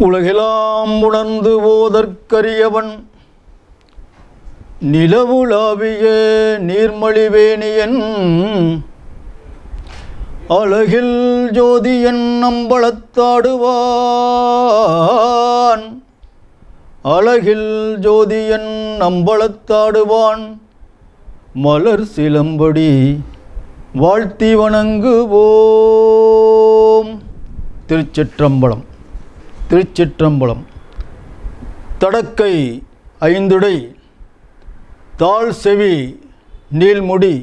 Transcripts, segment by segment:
உலகெலாம் உணர்ந்து ஓதற்கரியவன். நிலவுலாவிய நீர்மழிவேணியன். அழகில் ஜோதியன் நம்பளத்தாடுவான் அழகில் ஜோதியன் நம்பளத்தாடுவான் மலர் சிலம்படி வாழ்த்தி வணங்குவோம். திருச்சிற்றம்பலம். திருச்சிற்றம்பலம். தடக்கை ஐந்துடை தாழ் செவி நீள்முடி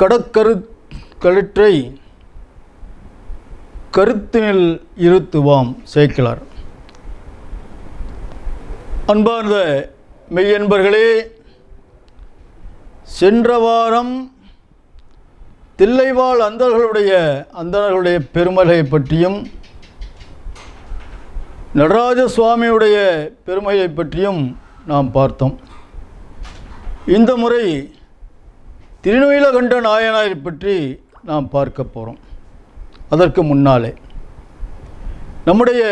கடற்கரு கழுற்றை கருத்தினில் இருத்துவாம் சேர்க்கிறார் அன்பார்ந்த மெய்யன்பர்களே சென்ற வாரம் தில்லைவாழ் அந்தர்களுடைய அந்தர்களுடைய பெருமலை பற்றியும் நடராஜ சுவாமியுடைய பெருமையை பற்றியும் நாம் பார்த்தோம். இந்த முறை திருநீலகண்ட நாயனாரை பற்றி நாம் பார்க்க போகிறோம் அதற்கு முன்னாலே நம்முடைய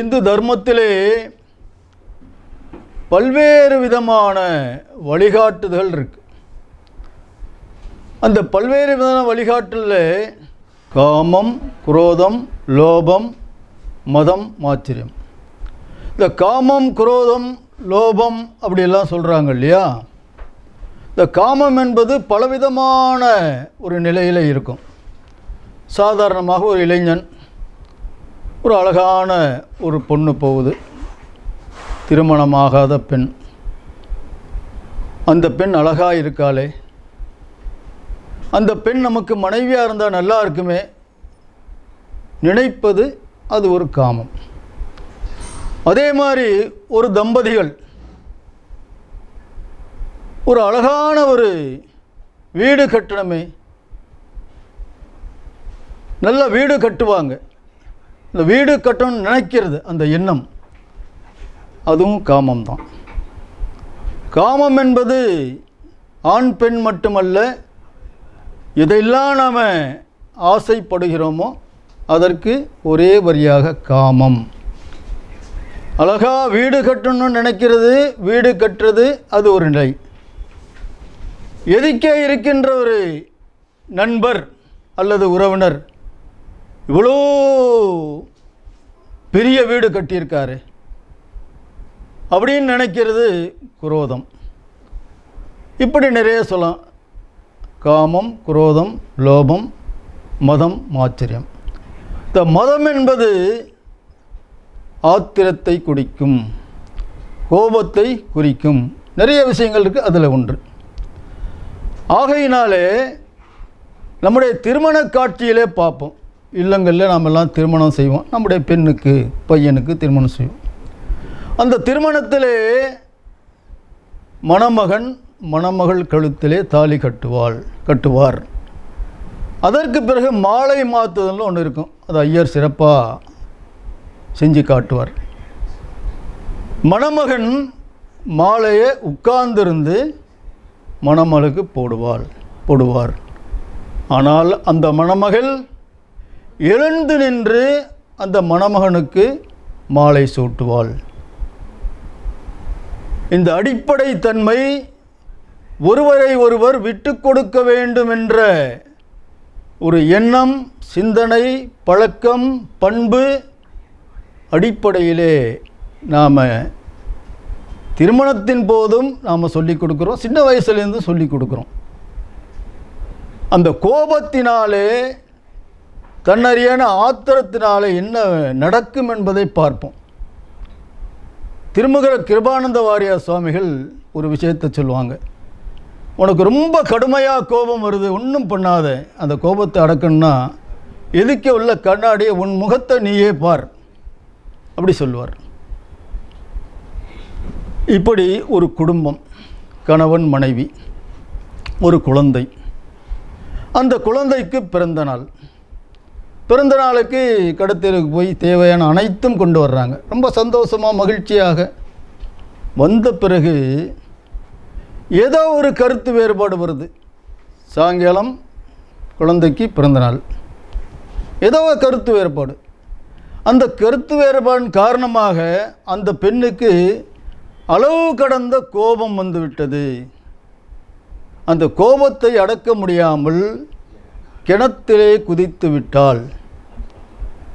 இந்து தர்மத்திலே பல்வேறு விதமான வழிகாட்டுதல் இருக்கு. அந்த பல்வேறு விதமான வழிகாட்டலில் காமம் குரோதம் லோபம் மதம் மாச்சரியம் இந்த காமம் குரோதம் லோபம் அப்படியெல்லாம் சொல்கிறாங்க இல்லையா? இந்த காமம் என்பது பலவிதமான ஒரு நிலையில் இருக்கும். சாதாரணமாக ஒரு இளைஞன் ஒரு அழகான ஒரு பொண்ணு போகுது. திருமணமாகாத பெண். அந்த பெண் அழகாக இருக்காளே. அந்த பெண் நமக்கு மனைவியாக இருந்தால் நல்லா இருக்குமே. நினைப்பது அது ஒரு காமம். அதே மாதிரி ஒரு தம்பதிகள் ஒரு அழகான ஒரு வீடு கட்டணமே நல்ல வீடு கட்டுவாங்க. இந்த வீடு கட்டணும்னு நினைக்கிறது அந்த எண்ணம் அதுவும் காமம் தான் காமம் என்பது ஆண் பெண் மட்டுமல்ல எதையெல்லாம் நாம் ஆசைப்படுகிறோமோ அதற்கு ஒரே வரியாக காமம். அழகா வீடு கட்டணும்னு நினைக்கிறது வீடு கட்டுறது அது ஒரு நிலை. எதிக்கே இருக்கின்ற ஒரு நண்பர் அல்லது உறவினர். இவ்வளோ பெரிய வீடு கட்டியிருக்காரு. அப்படின்னு நினைக்கிறது குரோதம். இப்படி நிறைய சொல்லலாம். காமம் குரோதம் லோபம் மதம் மாச்சரியம். இந்த மதம் என்பது ஆத்திரத்தை குடிக்கும் கோபத்தை குறிக்கும். நிறைய விஷயங்கள் இருக்குது அதில் ஒன்று. ஆகையினாலே நம்முடைய திருமண காட்சியிலே பார்ப்போம். இல்லங்களில் நாம் எல்லாம் திருமணம் செய்வோம். நம்முடைய பெண்ணுக்கு பையனுக்கு திருமணம் செய்வோம். அந்த திருமணத்திலே மணமகன் மணமகள் கழுத்திலே தாலி கட்டுவாள் கட்டுவார். அதற்கு பிறகு மாலை மாற்றுதல்னு ஒன்று இருக்கும். அது ஐயர் சிறப்பாக செஞ்சு காட்டுவார். மணமகன் மாலையை உட்கார்ந்திருந்து மணமலுக்கு போடுவாள் போடுவார். ஆனால் அந்த மணமகள் எழுந்து நின்று அந்த மணமகனுக்கு மாலை சூட்டுவாள். இந்த அடிப்படை தன்மை ஒருவரை ஒருவர் விட்டு கொடுக்க வேண்டும் என்ற ஒரு எண்ணம் சிந்தனை பழக்கம் பண்பு அடிப்படையிலே நாம் திருமணத்தின் போதும் நாம் சொல்லிக் கொடுக்குறோம் சின்ன வயசுலேருந்து சொல்லிக் கொடுக்குறோம். அந்த கோபத்தினாலே தன்னறியான ஆத்திரத்தினாலே என்ன நடக்கும் என்பதை பார்ப்போம். திருமுகர கிருபானந்த வாரியார் சுவாமிகள் ஒரு விஷயத்தை சொல்லுவாங்க. உனக்கு ரொம்ப கடுமையாக கோபம் வருது ஒன்றும் பண்ணாத. அந்த கோபத்தை அடக்கணும்னா எதுக்கே உள்ள கண்ணாடியை உன் முகத்தை நீயே பார். அப்படி சொல்லுவார். இப்படி ஒரு குடும்பம் கணவன் மனைவி ஒரு குழந்தை. அந்த குழந்தைக்கு பிறந்த நாள். பிறந்த நாளுக்கு கடத்தலுக்கு போய் தேவையான அனைத்தும் கொண்டு வர்றாங்க. ரொம்ப சந்தோஷமாக மகிழ்ச்சியாக. வந்த பிறகு ஏதோ ஒரு கருத்து வேறுபாடு வருது. சாயங்காலம் குழந்தைக்கு பிறந்தநாள் ஏதோ ஒரு கருத்து வேறுபாடு. அந்த கருத்து வேறுபாடின் காரணமாக அந்த பெண்ணுக்கு அளவு கடந்த கோபம் வந்துவிட்டது. அந்த கோபத்தை அடக்க முடியாமல் கிணத்திலே குதித்து விட்டால்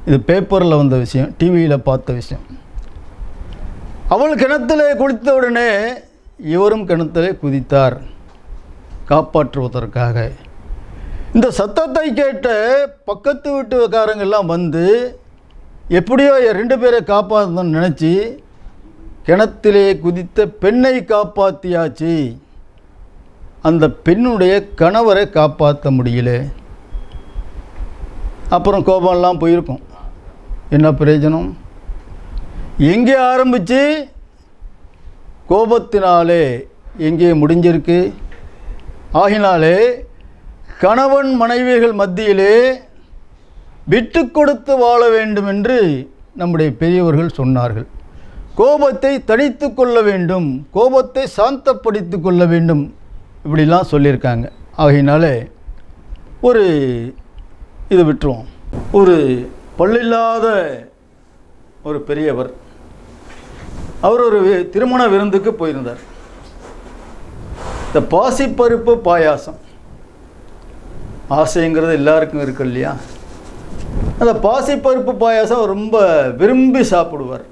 இது பேப்பரில் வந்த விஷயம் டிவியில் பார்த்த விஷயம். அவள் கிணத்திலே குளித்த உடனே இவரும் கிணத்திலே குதித்தார். காப்பாற்றுவதற்காக. இந்த சத்தத்தை கேட்ட பக்கத்து வீட்டுக்காரங்கெல்லாம் வந்து எப்படியோ ரெண்டு பேரை காப்பாற்றணும்னு நினச்சி கிணத்திலே குதித்த பெண்ணை காப்பாற்றியாச்சு அந்த பெண்ணுடைய கணவரை காப்பாற்ற முடியல. அப்புறம் கோபம்லாம் போயிருக்கும். என்ன பிரயோஜனம்? எங்கே ஆரம்பித்து கோபத்தினாலே எங்கே முடிஞ்சிருக்கு? ஆகினாலே கணவன் மனைவிகள் மத்தியிலே விட்டு கொடுத்து வாழ வேண்டும் என்று நம்முடைய பெரியவர்கள் சொன்னார்கள். கோபத்தை தணித்து கொள்ள வேண்டும் கோபத்தை சாந்தப்படுத்தி கொள்ள வேண்டும் இப்படிலாம் சொல்லியிருக்காங்க. ஆகையினாலே ஒரு இது விட்டுருவோம். ஒரு பல்லில்லாத ஒரு பெரியவர் அவர் ஒரு வி- திருமண விருந்துக்கு போயிருந்தார். இந்த பாசிப்பருப்பு பாயாசம். ஆசைங்கிறது எல்லாருக்கும் இருக்கு இல்லையா? அந்த பாசிப்பருப்பு பாயாசம் ரொம்ப விரும்பி சாப்பிடுவார்.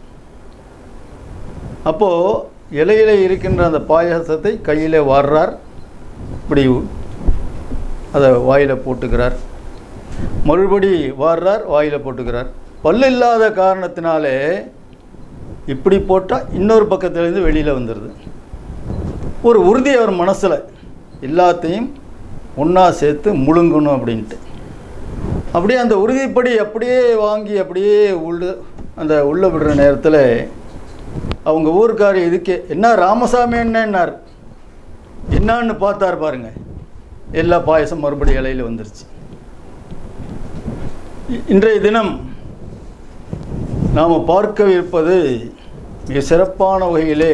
அப்போது இலையில இருக்கின்ற அந்த பாயாசத்தை கையில் வாடுறார் இப்படி அதை வாயில் போட்டுக்கிறார். மறுபடி வாடுறார் வாயில் போட்டுக்கிறார். பல்லு இல்லாத காரணத்தினாலே இப்படி போட்டால் இன்னொரு பக்கத்துலேருந்து வெளியில் வந்துடுது ஒரு உறுதி அவர் மனசில் எல்லாத்தையும் ஒன்றா சேர்த்து முழுங்கணும் அப்படின்ட்டு. அப்படியே அந்த உறுதிப்படி அப்படியே வாங்கி அப்படியே உள்ள அந்த உள்ளே விடுற நேரத்தில் அவங்க ஊருக்கார் இதுக்கே என்ன ராமசாமி என்னன்னார் என்னான்னு பார்த்தார் பாருங்க. எல்லா பாயசம் மறுபடியும் இலையில் வந்துருச்சு. இன்றைய தினம் நாம் பார்க்கவிருப்பது மிக சிறப்பான வகையிலே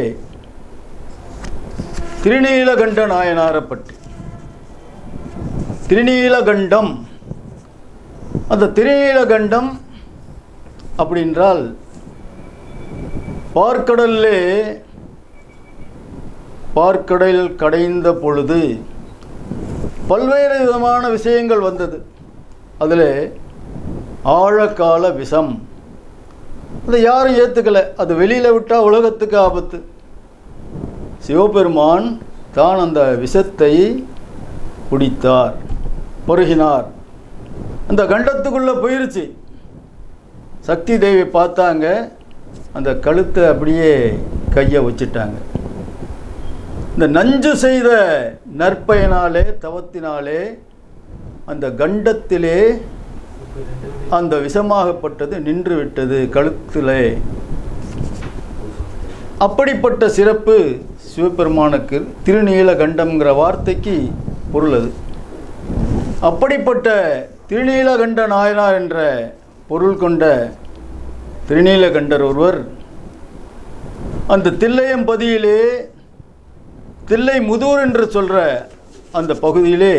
திருநீலகண்ட நாயனாரை பற்றி திருநீலகண்டம் அந்த திருநீலகண்டம் அப்படின்றால் பார்க்கடல்லே பார்க்கடல் கடைந்த பொழுது பல்வேறு விதமான விஷயங்கள் வந்தது. அதில் ஆழக்கால விஷம் அதை யாரும் ஏற்றுக்கலை அது வெளியில் விட்டால் உலகத்துக்கு ஆபத்து. சிவபெருமான் தான் அந்த விஷத்தை குடித்தார் பருகினார். அந்த கண்டத்துக்குள்ளே போயிருச்சு. சக்தி தேவி பார்த்தாங்க. அந்த கழுத்தை அப்படியே கையை வச்சுட்டாங்க. இந்த நஞ்சு செய்த நற்பயனாலே தவத்தினாலே அந்த கண்டத்திலே அந்த விஷமாகப்பட்டது நின்றுவிட்டது கழுத்திலே. அப்படிப்பட்ட சிறப்பு சிவபெருமானுக்கு திருநீலகண்டம்ங்கிற வார்த்தைக்கு பொருள் அது. அப்படிப்பட்ட திருநீலகண்ட நாயனார் என்ற பொருள் கொண்ட திருநீலகண்டர் ஒருவர் அந்த தில்லையம்பதியிலே தில்லை முதூர் என்று சொல்கிற அந்த பகுதியிலே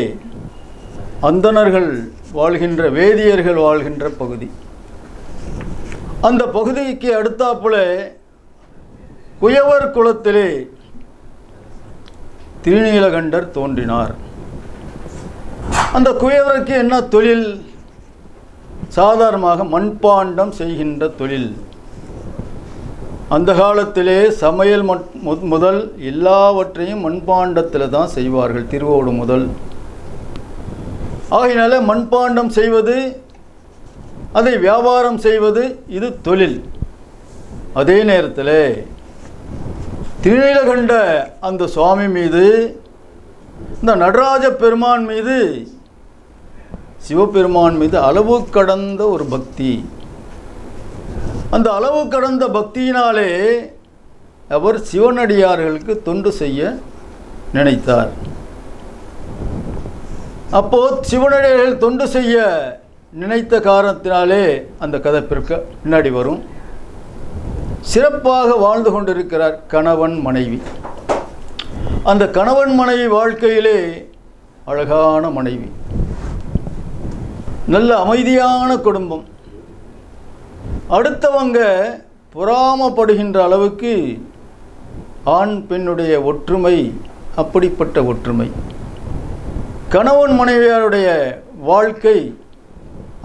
அந்தணர்கள் வாழ்கின்ற வேதியர்கள் வாழ்கின்ற பகுதி. அந்த பகுதிக்கு அடுத்தாப்புல குயவர் குலத்திலே திருநீலகண்டர் தோன்றினார். அந்த குயவருக்கு என்ன தொழில்? சாதாரணமாக மண்பாண்டம் செய்கின்ற தொழில். அந்த காலத்திலே சமையல் மட்- மு- முதல் எல்லாவற்றையும் மண்பாண்டத்தில் தான் செய்வார்கள் திருவோடு முதல். ஆகையினால மண்பாண்டம் செய்வது அதை வியாபாரம் செய்வது இது தொழில். அதே நேரத்தில் திருநீலகண்ட அந்த சுவாமி மீது இந்த நடராஜ பெருமான் மீது சிவபெருமான் மீது அளவு கடந்த ஒரு பக்தி. அந்த அளவு கடந்த பக்தியினாலே அவர் சிவனடியார்களுக்கு தொண்டு செய்ய நினைத்தார். அப்போ சிவனடியார்கள் தொண்டு செய்ய நினைத்த காரணத்தினாலே அந்த கதை பின்னாடி வரும். சிறப்பாக வாழ்ந்து கொண்டிருக்கிறார் கணவன் மனைவி. அந்த கணவன் மனைவி வாழ்க்கையிலே அழகான மனைவி. நல்ல அமைதியான குடும்பம். அடுத்தவங்க பொறாமப்படுகின்ற அளவுக்கு ஆண் பெண்ணுடைய ஒற்றுமை அப்படிப்பட்ட ஒற்றுமை. கணவன் மனைவியாருடைய வாழ்க்கை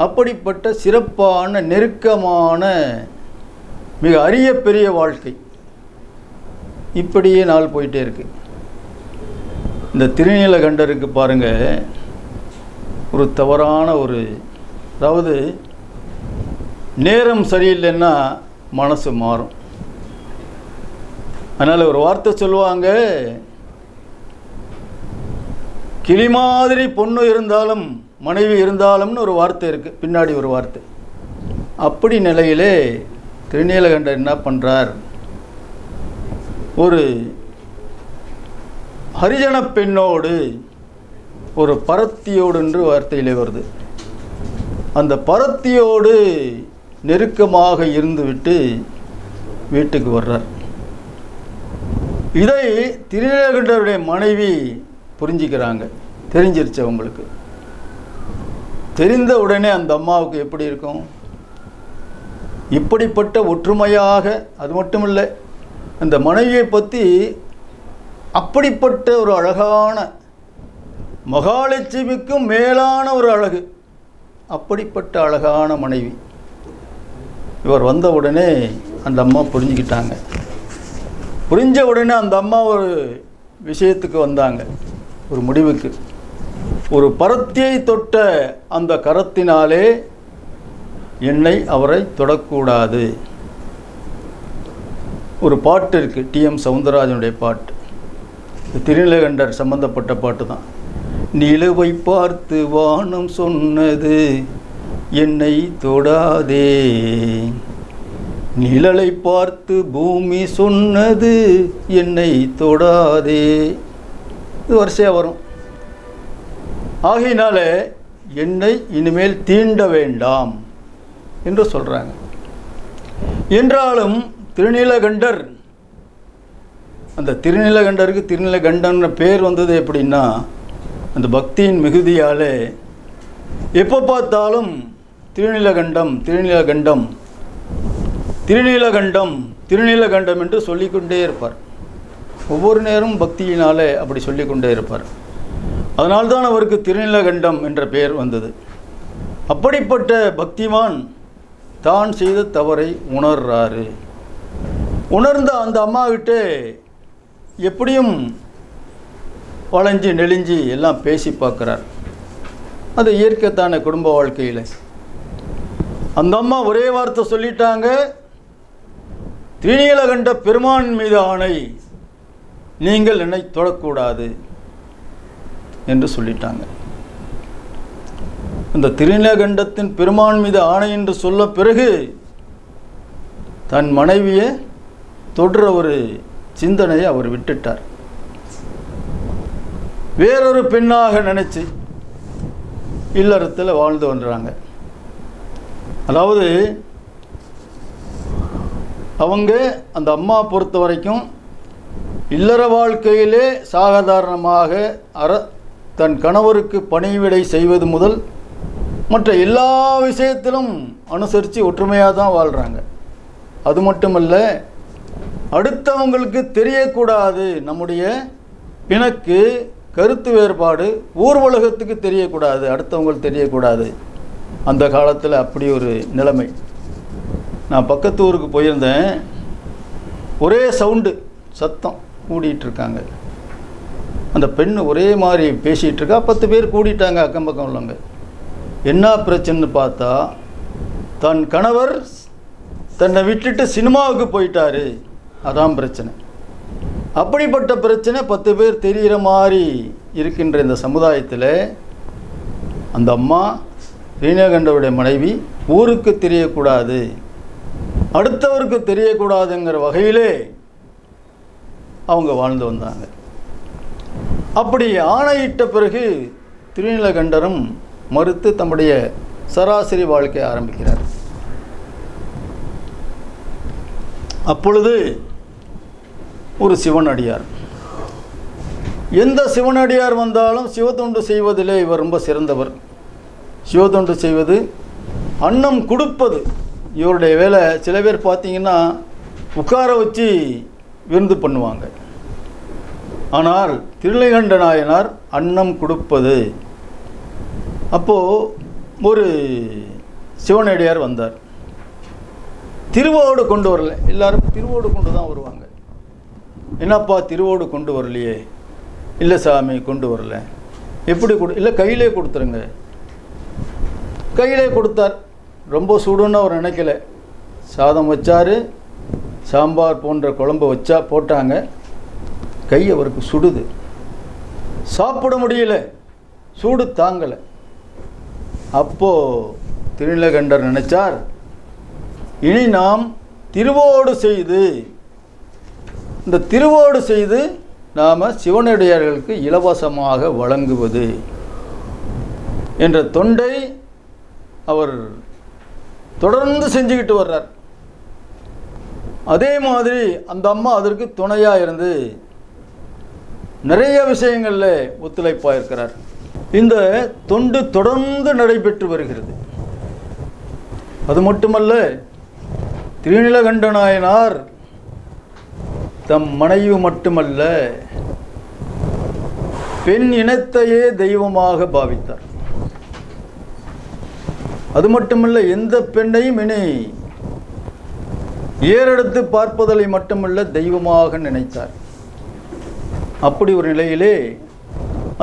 அப்படிப்பட்ட சிறப்பான நெருக்கமான மிக அரிய பெரிய வாழ்க்கை இப்படியே நாள் போயிட்டே இருக்கு. இந்த திருநீலகண்டருக்கு பாருங்க ஒரு தவறான ஒரு அதாவது நேரம் சரியில்லைன்னா மனசு மாறும். அதனால் ஒரு வார்த்தை சொல்லுவாங்க கிளி மாதிரி பொண்ணு இருந்தாலும் மனைவி இருந்தாலும்னு ஒரு வார்த்தை இருக்குது பின்னாடி ஒரு வார்த்தை. அப்படி நிலையிலே திருநீலகண்டர் என்ன பண்ணுறார் ஒரு ஹரிஜன பெண்ணோடு ஒரு பரத்தியோடு என்று வார்த்தையிலே வருது. அந்த பரத்தியோடு நெருக்கமாக இருந்துவிட்டு வீட்டுக்கு வர்றார். இதை திருநீலகண்டருடைய மனைவி புரிஞ்சிக்கிறாங்க. தெரிஞ்சிருச்சு அவங்களுக்கு. தெரிந்த உடனே அந்த அம்மாவுக்கு எப்படி இருக்கும்? இப்படிப்பட்ட ஒற்றுமையாக அது மட்டும் இல்லை அந்த மனைவியை பற்றி அப்படிப்பட்ட ஒரு அழகான மகாலட்சுமிக்கும் மேலான ஒரு அழகு. அப்படிப்பட்ட அழகான மனைவி. இவர் வந்த உடனே அந்த அம்மா புரிஞ்சுக்கிட்டாங்க. புரிஞ்ச உடனே அந்த அம்மா ஒரு விஷயத்துக்கு வந்தாங்க. ஒரு முடிவுக்கு. ஒரு பருத்தியை தொட்ட அந்த கரத்தினாலே என்னை அவரை தொடக்கூடாது. ஒரு பாட்டு இருக்குது டிஎம் சவுந்தரராஜனுடைய பாட்டு. திருநிலகண்டர் சம்பந்தப்பட்ட பாட்டு தான். நிலவை பார்த்து வானம் சொன்னது என்னை தொடாதே. நிழலை பார்த்து பூமி சொன்னது என்னை தொடாதே. இது வரிசையாக வரும். ஆகையினால என்னை இனிமேல் தீண்ட வேண்டாம் என்று சொல்கிறாங்க என்றாலும் திருநீலகண்டர் அந்த திருநீலகண்டருக்கு திருநீலகண்டன்ற பேர் வந்தது எப்படின்னா அந்த பக்தியின் மிகுதியாலே எப்போ பார்த்தாலும் திருநீலகண்டம் திருநீலகண்டம் திருநீலகண்டம் திருநீலகண்டம் என்று சொல்லிக்கொண்டே இருப்பார். ஒவ்வொரு நேரமும் பக்தியினாலே அப்படி சொல்லி கொண்டே இருப்பார். அதனால்தான் அவருக்கு திருநிலகண்டம் என்ற பெயர் வந்தது. அப்படிப்பட்ட பக்திமான் தான் செய்த தவறை உணர்றாரு. உணர்ந்த அந்த அம்மாவிட்டு எப்படியும் வளைஞ்சு நெளிஞ்சு எல்லாம் பேசி பார்க்குறார். அது இயற்கைத்தான குடும்ப வாழ்க்கையில். அந்த அம்மா ஒரே வார்த்தை சொல்லிட்டாங்க திருநீலகண்ட பெருமான் மீது ஆணை நீங்கள் என்னை தொடக்கூடாது என்று சொல்லிட்டாங்க. இந்த திருநகண்டத்தின் பெருமான் மீது ஆணை என்று சொல்ல பிறகு தன் மனைவியை தொடுற ஒரு சிந்தனையை அவர் விட்டுட்டார். வேறொரு பெண்ணாக நினைச்சு இல்லறத்தில் வாழ்ந்து வந்துறாங்க அதாவது அவங்க அந்த அம்மா பொறுத்த வரைக்கும் இல்லற வாழ்க்கையிலே சாதாரணமாக அற தன் கணவருக்கு பணிவிடை செய்வது முதல் மற்ற எல்லா விஷயத்திலும் அனுசரித்து ஒற்றுமையாக தான் வாழ்கிறாங்க அது மட்டுமல்ல அடுத்தவங்களுக்கு தெரியக்கூடாது. நம்முடைய பிணக்கு கருத்து வேறுபாடு ஊர்வலகத்துக்கு தெரியக்கூடாது. அடுத்தவங்களுக்கு தெரியக்கூடாது. அந்த காலத்தில் அப்படி ஒரு நிலைமை. நான் பக்கத்து ஊருக்கு போயிருந்தேன். ஒரே சவுண்டு சத்தம். கூடிட்டு இருக்காங்க அந்த பெண் ஒரே மாதிரி பேசிகிட்டு இருக்கா பத்து பேர் கூடிட்டாங்க அக்கம் பக்கம் உள்ளவங்க. என்ன பிரச்சனைன்னு பார்த்தா தன் கணவர் தன்னை விட்டுட்டு சினிமாவுக்கு போயிட்டாரு. அதான் பிரச்சனை. அப்படிப்பட்ட பிரச்சனை பத்து பேர் தெரிகிற மாதிரி இருக்கின்ற இந்த சமுதாயத்தில் அந்த அம்மா ரீனகண்டவுடைய மனைவி ஊருக்கு தெரியக்கூடாது. அடுத்தவருக்கு தெரியக்கூடாதுங்கிற வகையிலே அவங்க வாழ்ந்து வந்தாங்க. அப்படி ஆணையிட்ட பிறகு திருநீலகண்டரும் மறுத்து தம்முடைய சராசரி வாழ்க்கையை ஆரம்பிக்கிறார். அப்பொழுது ஒரு சிவனடியார் எந்த சிவனடியார் வந்தாலும் சிவத்தொண்டு செய்வதிலே இவர் ரொம்ப சிறந்தவர். சிவத்தொண்டு செய்வது அன்னம் கொடுப்பது. இவருடைய வேலை சில பேர் பார்த்தீங்கன்னா உட்கார வச்சு விருந்து பண்ணுவாங்க. ஆனால் திருநிலகண்ட நாயனார் அன்னம் கொடுப்பது. அப்போது ஒரு சிவனடியார் வந்தார். திருவோடு கொண்டு வரல. எல்லாரும் திருவோடு கொண்டு தான் வருவாங்க. என்னப்பா திருவோடு கொண்டு வரலையே? இல்லை சாமி கொண்டு வரல. எப்படி கொடு இல்லை கையிலே கொடுத்துருங்க. கையிலே கொடுத்தார். ரொம்ப சூடுன்னு அவர் நினைக்கல. சாதம் வச்சார். சாம்பார் போன்ற குழம்பு வச்சா போட்டாங்க கை அவருக்கு சுடுது. சாப்பிட முடியல. சூடு தாங்கலை. அப்போது திருநிலகண்டர் நினைச்சார் இனி நாம் திருவோடு செய்து இந்த திருவோடு செய்து நாம் சிவனடியார்களுக்கு இலவசமாக வழங்குவது என்ற தொண்டை அவர் தொடர்ந்து செஞ்சுக்கிட்டு வர்றார். அதே மாதிரி அந்த அம்மா அதற்கு துணையாக இருந்து நிறைய விஷயங்களில் ஒத்துழைப்பாக இருக்கிறார். இந்த தொண்டு தொடர்ந்து நடைபெற்று வருகிறது. அது மட்டுமல்ல திருநிலகண்ட நாயனார் தம் மனைவி மட்டுமல்ல பெண் இனத்தையே தெய்வமாக பாவித்தார். அது மட்டுமல்ல எந்த பெண்ணையும் இனி ஏறெடுத்து பார்ப்பதலை மட்டுமல்ல தெய்வமாக நினைத்தார். அப்படி ஒரு நிலையிலே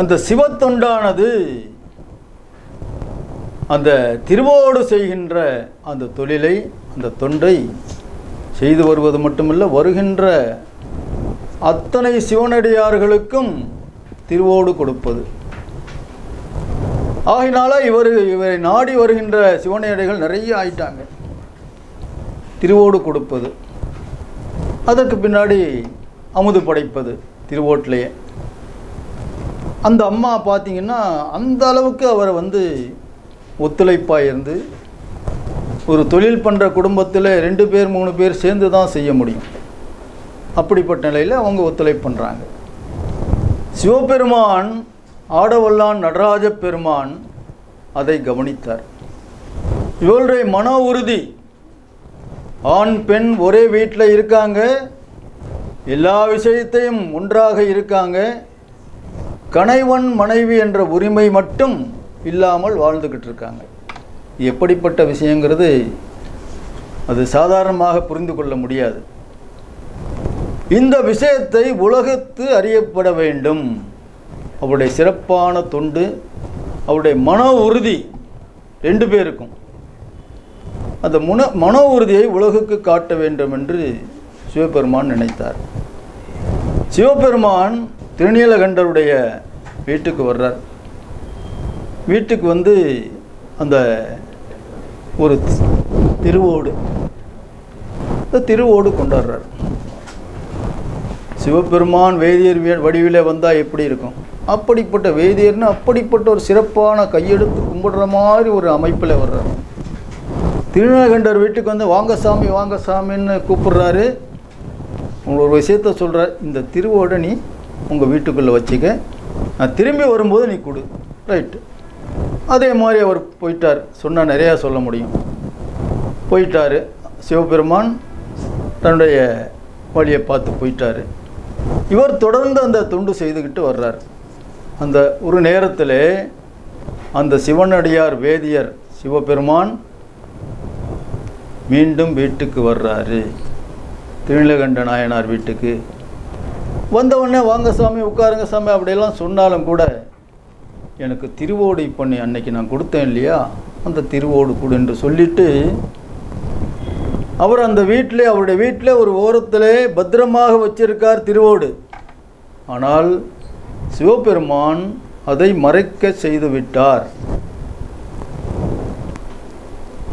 அந்த சிவத்தொண்டானது அந்த திருவோடு செய்கின்ற அந்த தொழிலை அந்த தொண்டை செய்து வருவது மட்டுமல்ல வருகின்ற அத்தனை சிவனடியார்களுக்கும் திருவோடு கொடுப்பது. ஆகினால இவர் இவரை நாடி வருகின்ற சிவனடிகள் நிறைய ஆயிட்டாங்க. திருவோடு கொடுப்பது. அதற்கு பின்னாடி அமுது படைப்பது திருவோட்டிலேயே. அந்த அம்மா பார்த்தீங்கன்னா அந்த அளவுக்கு அவரை வந்து ஒத்துழைப்பாக இருந்து ஒரு தொழில் பண்ணுற குடும்பத்தில் ரெண்டு பேர் மூணு பேர் சேர்ந்து தான் செய்ய முடியும். அப்படிப்பட்ட நிலையில் அவங்க ஒத்துழைப்பு பண்ணுறாங்க சிவபெருமான் ஆடவல்லான் நடராஜ பெருமான் அதை கவனித்தார். இவருடைய மன உறுதி ஆண் பெண் ஒரே வீட்டில் இருக்காங்க. எல்லா விஷயத்தையும் ஒன்றாக இருக்காங்க. கணைவன் மனைவி என்ற உரிமை மட்டும் இல்லாமல் வாழ்ந்துக்கிட்டு இருக்காங்க. எப்படிப்பட்ட விஷயங்கிறது அது சாதாரணமாக புரிந்து கொள்ள முடியாது. இந்த விஷயத்தை உலகத்து அறியப்பட வேண்டும். அவருடைய சிறப்பான தொண்டு அவருடைய மன உறுதி ரெண்டு பேருக்கும். அந்த முன மனோ உறுதியை உலகுக்கு காட்ட வேண்டும் என்று சிவபெருமான் நினைத்தார். சிவபெருமான் திருநீலகண்டருடைய வீட்டுக்கு வர்றார். வீட்டுக்கு வந்து அந்த ஒரு திருவோடு இந்த திருவோடு கொண்டாடுறார். சிவபெருமான் வேதியர் வடிவில் வந்தால் எப்படி இருக்கும்? அப்படிப்பட்ட வேதியர்னு அப்படிப்பட்ட ஒரு சிறப்பான கையெடுத்து கும்பிடுற மாதிரி ஒரு அமைப்பில் வர்றார். திருநகண்டர் வீட்டுக்கு வந்து வாங்க சாமி வாங்க சாமின்னு கூப்பிடுறாரு. உங்களுக்கு ஒரு விஷயத்த சொல்கிறார் இந்த திருவோடை நீ உங்கள் வீட்டுக்குள்ளே வச்சுக்க. நான் திரும்பி வரும்போது நீ கொடு. ரைட்டு அதே மாதிரி அவர் போயிட்டார். சொன்னால் நிறையா சொல்ல முடியும். போயிட்டார். சிவபெருமான் தன்னுடைய வழியை பார்த்து போயிட்டார். இவர் தொடர்ந்து அந்த தொண்டு செய்துக்கிட்டு வர்றார். அந்த ஒரு நேரத்தில் அந்த சிவனடியார் வேதியர் சிவபெருமான் மீண்டும் வீட்டுக்கு வர்றாரு. திருநீலகண்ட நாயனார் வீட்டுக்கு. வந்தவுடனே வாங்க சாமி உட்காருங்க சாமி அப்படியெல்லாம் சொன்னாலும் கூட எனக்கு திருவோடு இப்போ நீ அன்னைக்கு நான் கொடுத்தேன் இல்லையா? அந்த திருவோடு கொடு என்று சொல்லிட்டு அவர் அந்த வீட்டிலே அவருடைய வீட்டில் ஒரு ஓரத்திலே பத்திரமாக வச்சிருக்கார் திருவோடு. ஆனால் சிவபெருமான் அதை மறைக்க செய்து விட்டார்.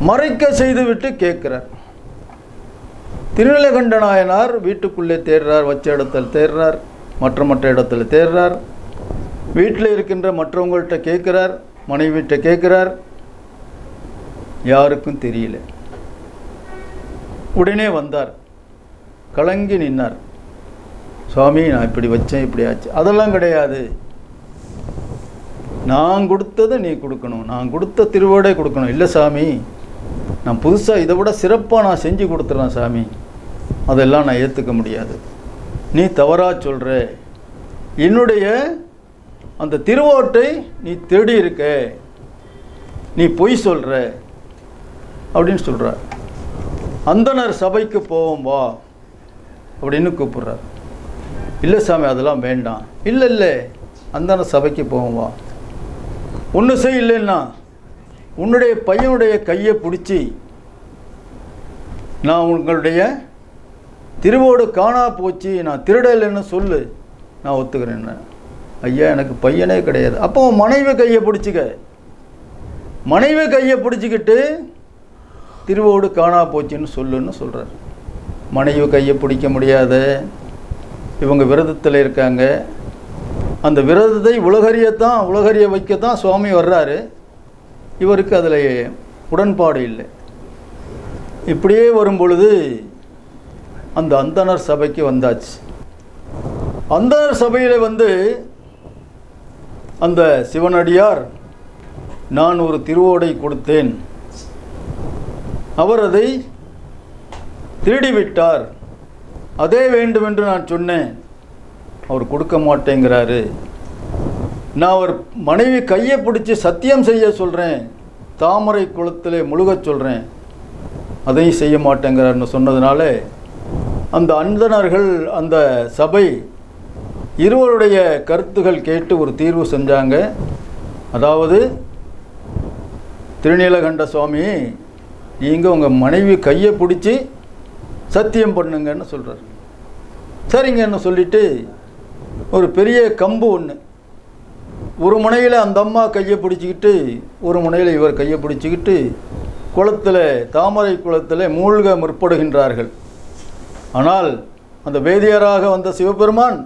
மறைக்க செய்துவிட்டு கேட்குறார். திருநிலகண்ட நாயனார் வீட்டுக்குள்ளே தேடுறார் வச்ச இடத்தில் தேடுறார் மற்ற மற்ற இடத்துல தேடுறார் வீட்டில் இருக்கின்ற மற்றவங்கள்ட்ட கேட்குறார் மனைவிட்ட கேட்குறார். யாருக்கும் தெரியல. உடனே வந்தார். கலங்கி நின்னார். சுவாமி நான் இப்படி வச்சேன் இப்படி ஆச்சு. அதெல்லாம் கிடையாது. நான் கொடுத்ததை நீ கொடுக்கணும். நான் கொடுத்த திருவோடே கொடுக்கணும். இல்லை சாமி. நான் புதுசாக இதை விட சிறப்பாக நான் செஞ்சு கொடுத்துறேன் சாமி. அதெல்லாம் நான் ஏற்றுக்க முடியாது. நீ தவறாக சொல்கிற என்னுடைய அந்த திருவோட்டை நீ தேடி இருக்க. நீ பொய் சொல்கிற அப்படின்னு சொல்கிறார் அந்தனர் சபைக்கு போவோம் வா. அப்படின்னு கூப்பிட்றார். இல்லை சாமி அதெல்லாம் வேண்டாம். இல்லை இல்லை. அந்தனர் சபைக்கு போவோம் வா. ஒன்று செய் இல்லைன்னா உன்னுடைய பையனுடைய கையை பிடிச்சி நான் உங்களுடைய திருவோடு காணா போச்சு நான் திருடலைன்னு சொல்லு நான் ஒத்துக்கிறேன் ஐயா எனக்கு பையனே கிடையாது. அப்போ மனைவி கையை பிடிச்சிக்க. மனைவி கையை பிடிச்சிக்கிட்டு திருவோடு காணா போச்சுன்னு சொல்லுன்னு சொல்கிறார் மனைவி கையை பிடிக்க முடியாத. இவங்க விரதத்தில் இருக்காங்க. அந்த விரதத்தை உலகறியத்தான் உலகறிய வைக்கத்தான் சுவாமி வர்றாரு. இவருக்கு அதில் உடன்பாடு இல்லை. இப்படியே வரும் பொழுது அந்த அந்தனர் சபைக்கு வந்தாச்சு. அந்தனர் சபையில் வந்து அந்த சிவனடியார் நான் ஒரு திருவோடை கொடுத்தேன். அவர் அதை திருடிவிட்டார். அதே வேண்டும் என்று நான் சொன்னேன். அவர் கொடுக்க மாட்டேங்கிறாரு. நான் அவர் மனைவி கையை பிடிச்சி சத்தியம் செய்ய சொல்கிறேன் தாமரை குளத்திலே முழுகச் சொல்கிறேன் அதையும் செய்ய மாட்டேங்கிறார்னு சொன்னதுனால அந்த அந்தனர்கள் அந்த சபை இருவருடைய கருத்துகள் கேட்டு ஒரு தீர்வு செஞ்சாங்க. அதாவது திருநீலகண்ட சுவாமி நீங்கள் உங்கள் மனைவி கையை பிடிச்சி சத்தியம் பண்ணுங்கன்னு சொல்கிறார் சரிங்கன்னு சொல்லிட்டு ஒரு பெரிய கம்பு ஒன்று ஒரு முனையில் அந்த அம்மா கையை பிடிச்சிக்கிட்டு ஒரு முனையில் இவர் கையை பிடிச்சிக்கிட்டு குளத்தில் தாமரை குளத்தில் மூழ்க முற்படுகின்றார்கள். ஆனால் அந்த வேதியராக வந்த சிவபெருமான்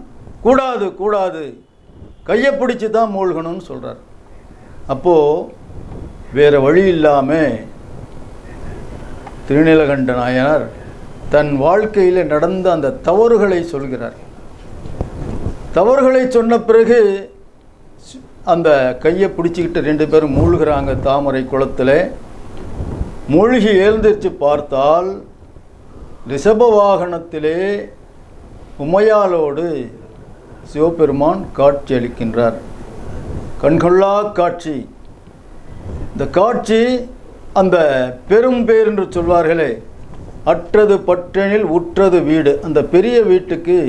கூடாது கூடாது கையை பிடிச்சி தான் மூழ்கணும்னு சொல்கிறார் அப்போது வேறு வழி இல்லாமல் திருநீலகண்ட நாயனார் தன் வாழ்க்கையில் நடந்த அந்த தவறுகளை சொல்கிறார். தவறுகளை சொன்ன பிறகு அந்த கையை பிடிச்சிக்கிட்டு ரெண்டு பேரும் மூழ்கிறாங்க தாமரை குளத்தில். மூழ்கி எழுந்திருச்சு பார்த்தால் ரிஷப வாகனத்திலே உமையாலோடு சிவபெருமான் காட்சி அளிக்கின்றார். கண்கொள்ளா காட்சி. இந்த காட்சி அந்த பெரும் பேர் என்று சொல்வார்களே அற்றது பற்றெனில் உற்றது வீடு. அந்த பெரிய வீட்டுக்கு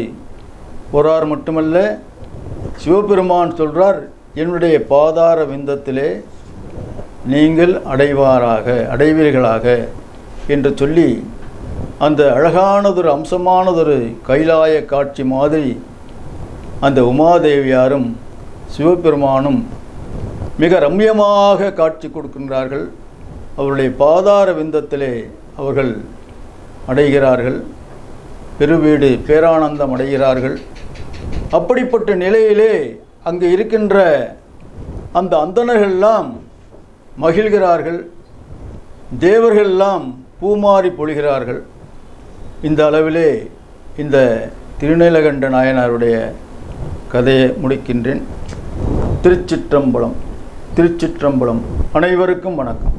போறார் மட்டுமல்ல சிவபெருமான் சொல்கிறார் என்னுடைய பாதார விந்தத்திலே நீங்கள் அடைவாராக அடைவீர்களாக என்று சொல்லி அந்த அழகானதொரு அம்சமானதொரு கைலாய காட்சி மாதிரி அந்த உமாதேவியாரும் சிவபெருமானும் மிக ரம்யமாக காட்சி கொடுக்கின்றார்கள். அவருடைய பாதார விந்தத்திலே அவர்கள் அடைகிறார்கள். பெருவீடு பேரானந்தம் அடைகிறார்கள். அப்படிப்பட்ட நிலையிலே அங்கே இருக்கின்ற அந்த அந்தணர்கள்லாம் மகிழ்கிறார்கள். தேவர்கள்லாம் பூமாறி பொழிகிறார்கள். இந்த அளவிலே இந்த திருநீலகண்ட நாயனாருடைய கதையை முடிக்கின்றேன். திருச்சிற்றம்பலம் திருச்சிற்றம்பலம். அனைவருக்கும் வணக்கம்.